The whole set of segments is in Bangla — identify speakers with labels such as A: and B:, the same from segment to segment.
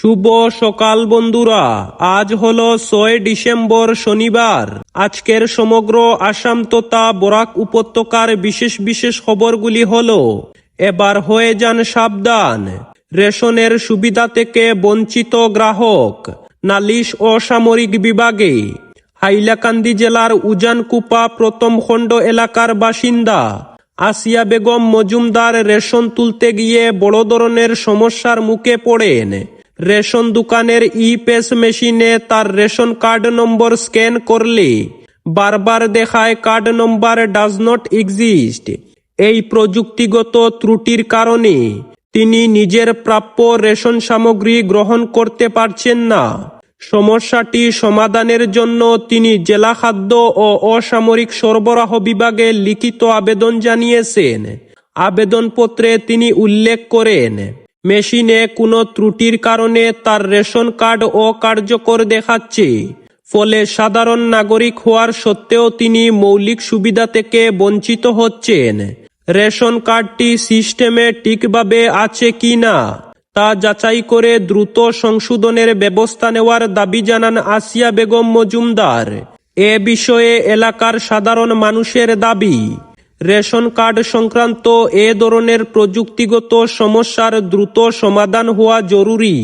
A: শুভ সকাল বন্ধুরা। আজ হলো ছয় ডিসেম্বর শনিবার। আজকের সমগ্র আসাম তথা বরাক উপত্যকার বিশেষ বিশেষ খবরগুলি হল, এবার হয়ে যান সাবধান। রেশনের সুবিধা থেকে বঞ্চিত গ্রাহক, নালিশ ও সামরিক বিভাগে। হাইলাকান্দি জেলার উজানকুপা প্রথম খণ্ড এলাকার বাসিন্দা, আসিয়া বেগম মজুমদার রেশন তুলতে গিয়ে বড় ধরনের সমস্যার মুখে পড়েন। রেশন দোকানের ই পেস মেশিনে তার রেশন কার্ড নম্বর স্ক্যান করলে বারবার দেখায় card number does not exist. এই প্রযুক্তিগত ত্রুটির কারণে তিনি নিজের প্রাপ্য রেশন সামগ্রী গ্রহণ করতে পারছেন না। সমস্যাটি সমাধানের জন্য তিনি জেলা খাদ্য ও অসামরিক সরবরাহ বিভাগে লিখিত আবেদন জানিয়েছেন। আবেদনপত্রে তিনি উল্লেখ করেন মেশিনে কোনো ত্রুটির কারণে তার রেশন কার্ড অকার্যকর দেখাচ্ছে। ফলে সাধারণ নাগরিক হওয়ার সত্ত্বেও তিনি মৌলিক সুবিধা থেকে বঞ্চিত হচ্ছেন। রেশন কার্ডটি সিস্টেমে ঠিকভাবে আছে কি না, তা যাচাই করে দ্রুত সংশোধনের ব্যবস্থা নেওয়ার দাবি জানান আসিয়া বেগম মজুমদার। এ বিষয়ে এলাকার সাধারণ মানুষের দাবি। রেশন কার্ড সংক্রান্ত এ ধরনের প্রযুক্তিগত সমস্যার দ্রুত সমাধান হওয়া জরুরি,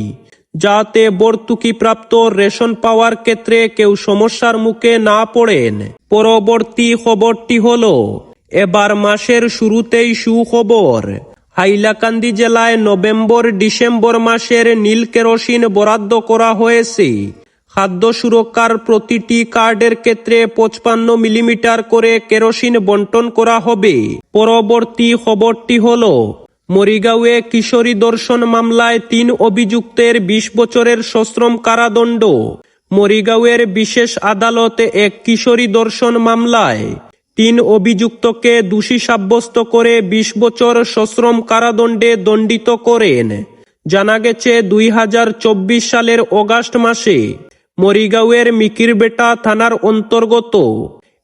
A: যাতে ভর্তুকিপ্রাপ্ত রেশন পাওয়ার ক্ষেত্রে কেউ সমস্যার মুখে না পড়েন। পরবর্তী খবরটি হল, এবার মাসের শুরুতেই সুখবর। হাইলাকান্দি জেলায় নভেম্বর ডিসেম্বর মাসের নীল কেরোসিন বরাদ্দ করা হয়েছে। খাদ্য সুরক্ষার প্রতিটি কার্ডের ক্ষেত্রে পঁচপান্ন মিলিমিটার করে কেরোসিন বন্টন করা হবে। পরবর্তী খবরটি হল, মরিগাঁওয়ে কিশোরী দর্শন মামলায় তিন অভিযুক্তের বিশ বছরের সশ্রম কারাদণ্ড। মরিগাঁওয়ের বিশেষ আদালতে এক কিশোরী দর্শন মামলায় তিন অভিযুক্তকে দোষী সাব্যস্ত করে বিশ বছর সশ্রম কারাদণ্ডে দণ্ডিত করেন। জানা গেছে, দুই হাজার চব্বিশ সালের অগাস্ট মাসে মরিগাঁওয়ের মিকিরবেটা থানার অন্তর্গত।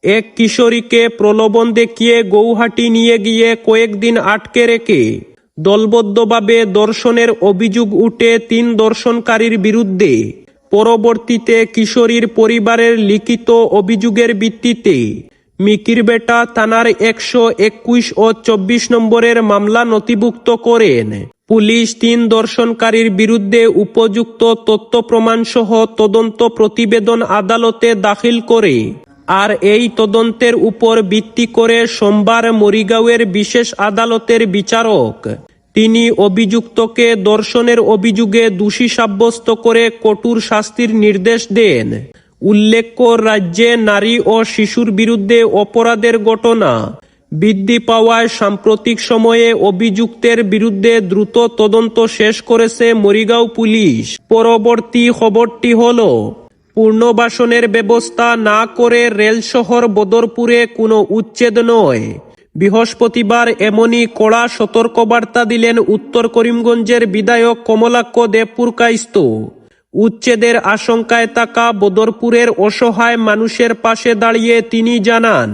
A: এক কিশোরীকে প্রলোভন দেখিয়ে গৌহাটি নিয়ে গিয়ে কয়েকদিন আটকে রেখে দলবদ্ধভাবে দর্শনের অভিযোগ উঠে তিন দর্শনকারীর বিরুদ্ধে। পরবর্তীতে কিশোরীর পরিবারের লিখিত অভিযোগের ভিত্তিতে মিকিরবেটা থানার একশো একুশ ও চব্বিশ নম্বরের মামলা নথিভুক্ত করেন। পুলিশ তিন দর্শনকারীর বিরুদ্ধে উপযুক্ত তথ্য প্রমাণ সহ তদন্ত প্রতিবেদন আদালতে দাখিল করে। আর এই তদন্তের উপর ভিত্তি করে সোমবার মরিগাঁওয়ের বিশেষ আদালতের বিচারক, তিনি অভিযুক্তকে দর্শনের অভিযোগে দোষী সাব্যস্ত করে কঠোর শাস্তির নির্দেশ দেন। উল্লেখ্য, রাজ্যে নারী ও শিশুর বিরুদ্ধে অপরাধের ঘটনা। বৃদ্ধি পাওয়ায় সাম্প্রতিক সময়ে অভিযুক্তের বিরুদ্ধে দ্রুত তদন্ত শেষ করেছে মরিগাঁও পুলিশ। পরবর্তী খবরটি হল পুনর্বাসনের ব্যবস্থা না করে রেল শহর বদরপুরে কোনো উচ্ছেদ নয়। বৃহস্পতিবার এমনই কড়া সতর্কবার্তা দিলেন উত্তর করিমগঞ্জের বিধায়ক কমলাক্ষ দেবপুর কাইস্ত। উচ্ছেদের আশঙ্কায় থাকা বদরপুরের অসহায় মানুষের পাশে দাঁড়িয়ে তিনি জানান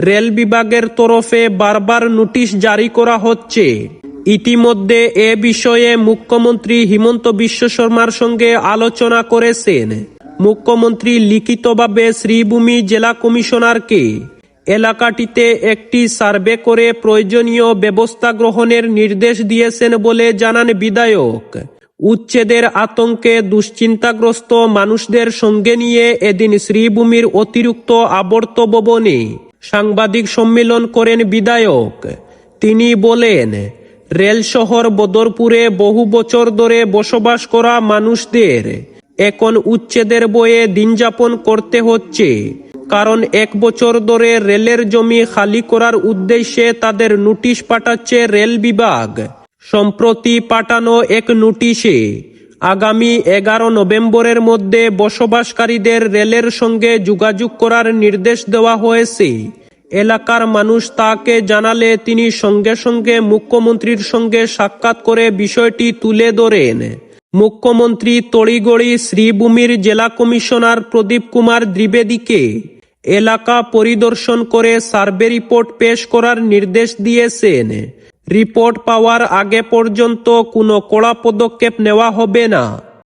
A: রেল বিভাগের তরফে বারবার নোটিশ জারি করা হচ্ছে। ইতিমধ্যে এ বিষয়ে মুখ্যমন্ত্রী হিমন্ত বিশ্ব শর্মার সঙ্গে আলোচনা করেছেন। মুখ্যমন্ত্রী লিখিতভাবে শ্রীভূমি জেলা কমিশনারকে এলাকাটিতে একটি সার্ভে করে প্রয়োজনীয় ব্যবস্থা গ্রহণের নির্দেশ দিয়েছেন বলে জানান বিধায়ক। উচ্ছেদের আতঙ্কে দুশ্চিন্তাগ্রস্ত মানুষদের সঙ্গে নিয়ে এদিন শ্রীভূমির অতিরিক্ত আবর্ত ভবনে সাংবাদিক সম্মেলন করেন বিধায়ক। তিনি বলেন, রেল শহর বদরপুরে বহু বছর ধরে বসবাস করা মানুষদের এখন উচ্ছেদের বয়ে দিনযাপন করতে হচ্ছে। কারণ এক বছর ধরে রেলের জমি খালি করার উদ্দেশ্যে তাদের নোটিশ পাঠাচ্ছে রেল বিভাগ। সম্প্রতি পাঠানো এক নোটিশে আগামী এগারো নভেম্বরের মধ্যে বসবাসকারীদের রেলের সঙ্গে যোগাযোগ করার নির্দেশ দেওয়া হয়েছে। এলাকার মানুষ তাকে জানালে তিনি সঙ্গে সঙ্গে মুখ্যমন্ত্রীর সঙ্গে সাক্ষাৎ করে বিষয়টি তুলে ধরেন। মুখ্যমন্ত্রী তড়িগড়ি শ্রীভূমির জেলা কমিশনার প্রদীপ কুমার দ্বিবেদীকে এলাকা পরিদর্শন করে সার্ভে রিপোর্ট পেশ করার নির্দেশ দিয়েছেন। রিপোর্ট পাওয়ার আগে পর্যন্ত কোনো কড়া পদক্ষেপ নেওয়া হবে না।